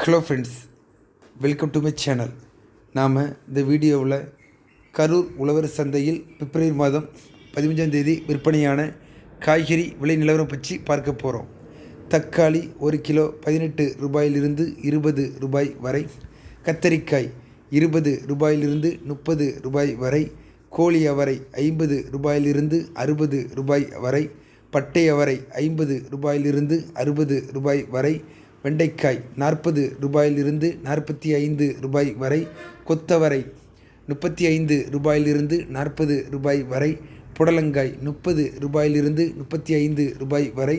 Hello friends welcome to my channel நாம் இந்த வீடியோவில் கரூர் உழவர் சந்தையில் பிப்ரவரி மாதம் பதினஞ்சாம் தேதி விற்பனையான காய்கறி விலை நிலவரம் பற்றி பார்க்க போகிறோம் தக்காளி ஒரு கிலோ பதினெட்டு ரூபாயிலிருந்து இருபது ரூபாய் வரை கத்தரிக்காய் இருபது ரூபாயிலிருந்து முப்பது ரூபாய் வரை கோழி அவரை ஐம்பது ரூபாயிலிருந்து அறுபது ரூபாய் வரை பட்டை அவரை ஐம்பது ரூபாயிலிருந்து அறுபது ரூபாய் வரை வெண்டைக்காய் நாற்பது ரூபாயிலிருந்து நாற்பத்தி ஐந்து ரூபாய் வரை கொத்தவரை முப்பத்தி ஐந்து ரூபாயிலிருந்து நாற்பது ரூபாய் வரை புடலங்காய் முப்பது ரூபாயிலிருந்து முப்பத்தி ஐந்து ரூபாய் வரை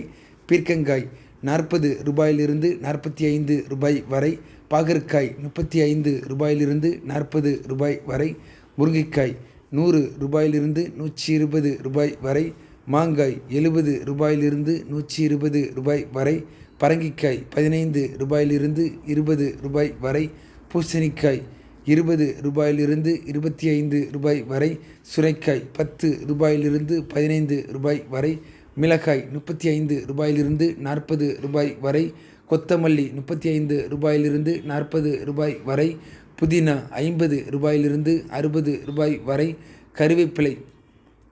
பீர்க்கங்காய் நாற்பது ரூபாயிலிருந்து நாற்பத்தி ஐந்து ரூபாய் வரை பாகற்காய் முப்பத்தி ஐந்து ரூபாயிலிருந்து நாற்பது ரூபாய் வரை முருங்கைக்காய் நூறு ரூபாயிலிருந்து நூற்றி இருபது ரூபாய் வரை மாங்காய் எழுபது ரூபாயிலிருந்து நூற்றி இருபது ரூபாய் வரை பரங்கிக்காய் பதினைந்து ரூபாயிலிருந்து இருபது ரூபாய் வரை பூசணிக்காய் இருபது ரூபாயிலிருந்து இருபத்தி ஐந்து ரூபாய் வரை சுரைக்காய் பத்து ரூபாயிலிருந்து பதினைந்து ரூபாய் வரை மிளகாய் முப்பத்தி ஐந்து ரூபாயிலிருந்து நாற்பது ரூபாய் வரை கொத்தமல்லி முப்பத்தி ஐந்து ரூபாயிலிருந்து நாற்பது ரூபாய் வரை புதினா ஐம்பது ரூபாயிலிருந்து அறுபது ரூபாய் வரை கருவேப்பிலை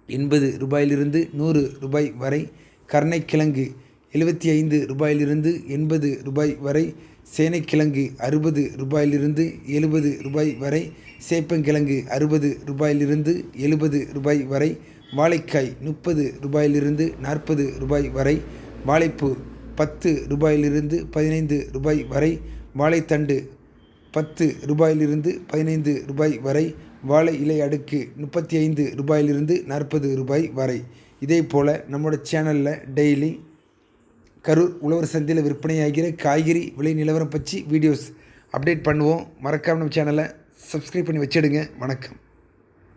எண்பது ரூபாயிலிருந்து நூறு ரூபாய் வரை கருணைக்கிழங்கு எழுபத்தி ஐந்து ரூபாயிலிருந்து எண்பது ரூபாய் வரை சேனைக்கிழங்கு அறுபது ரூபாயிலிருந்து எழுபது ரூபாய் வரை சேப்பங்கிழங்கு அறுபது ரூபாயிலிருந்து எழுபது ரூபாய் வரை வாழைக்காய் முப்பது ரூபாயிலிருந்து நாற்பது ரூபாய் வரை வாழைப்பூ பத்து ரூபாயிலிருந்து பதினைந்து ரூபாய் வரை வாழைத்தண்டு பத்து ரூபாயிலிருந்து பதினைந்து ரூபாய் வரை வாழை இலை அடுக்கு முப்பத்தி ஐந்து ரூபாயிலிருந்து நாற்பது ரூபாய் வரை. இதே போல் நம்மளோட சேனலில் டெய்லி கரூர் உழவர் சந்தையில் விற்பனையாகிற காய்கறி விலை நிலவரம் பற்றி வீடியோஸ் அப்டேட் பண்ணுவோம். மறக்காம நம்ம சேனலை சப்ஸ்கிரைப் பண்ணி வச்சிடுங்க. வணக்கம்.